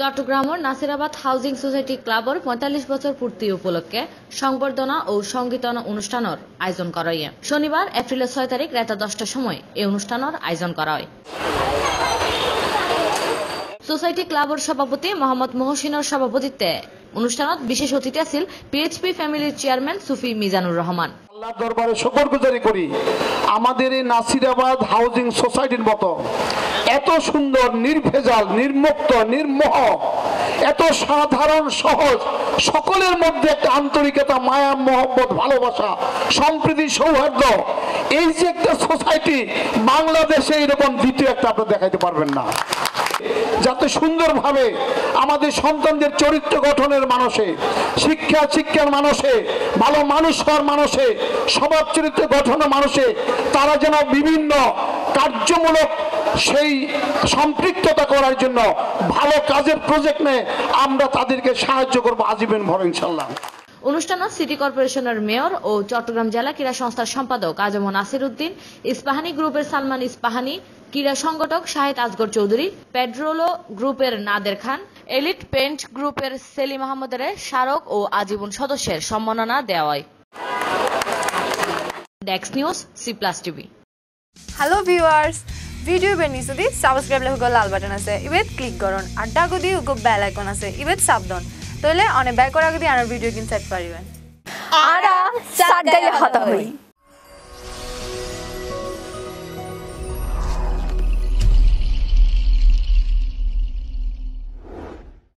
চট্টগ্রামের Nasirabad housing society ক্লাবর পঁয়তাল্লিশ বছর পূর্তি উপলক্ষে সংবর্ধনা ও সঙ্গীতন অনুষ্ঠানের আয়োজন করা হয়। শনিবার, এপ্রিলের ছয় তারিখ, রাত দশটার সময় এই অনুষ্ঠানের আয়োজন করা হয়। সোসাইটি ক্লাবর সভাপতি মোহাম্মদ মহসিনের সভাপতিত্বে অনুষ্ঠানত বিশেষ অতিথি আছিল পিএইচপি ফ্যামিলির চেয়ারম্যান সুফি মিজানুর রহমান। আল্লাহ দরবারে শুকর গুজারি করি। আমাদের এই নাসিরাবাদ হাউজিং সোসাইটির মতো এত সুন্দর, নির্ভেজাল, নির্মুক্ত, নির্মোহ, এত সাধারণ, সহজ, সকলের মধ্যে একটা আন্তরিকতা মায়া, মহব্বত, ভালোবাসা, সম্প্রীতি, সৌহার্দ্য। এই যে একটা সোসাইটি বাংলাদেশে এরকম দ্বিতীয় একটা আপনি দেখাইতে পারবেন না। যাতে সুন্দরভাবে আমাদের সন্তানদের চরিত্র গঠনের মানুষে, শিক্ষা শিক্ষার মানুষে, ভালো মানুষ হওয়ার মানুষে, স্বভাব চরিত্র গঠনের মানুষে, তারা যেন বিভিন্ন কার্যমূলক সেই সম্পৃক্ততা করার জন্য ভালো কাজের প্রজেক্ট নিয়ে, আমরা তাদেরকে সাহায্য করব আজীবন ভর ইনশাল্লাহ। অনুষ্ঠানত সিটি কর্পোরেশনের মেয়র ও চট্টগ্রাম জেলা ক্রীড়া সংস্থার সম্পাদক আজম নাসির উদ্দিন, ইস্পাহানি গ্রুপের সালমান ইস্পাহানি ক্রীড়া সংগঠক শাহেদ আসগর চৌধুরী পেড্রোলো গ্রুপের নাদের খান এলিট পেন্ট গ্রুপের সেলিম আহমদের স্মারক ও আজীবন সদস্যের সম্মাননা দেওয়ায়। ডেক্স news C plus TV. Hello' viewers video' বেনি যদি ছাবস্ক্ৰাইব লেখক লাল বাটন আছে ইবেত ক্লিক কৰণ আৰু ডাগদি উগো বেল আইকন আছে ইবেত সাবধান তইলে অনেক বেল কৰাৰ আগতে আনৰ ভিডিঅ' কিন চাই পাৰিবেন আরা সাত গাইলে হতা হই।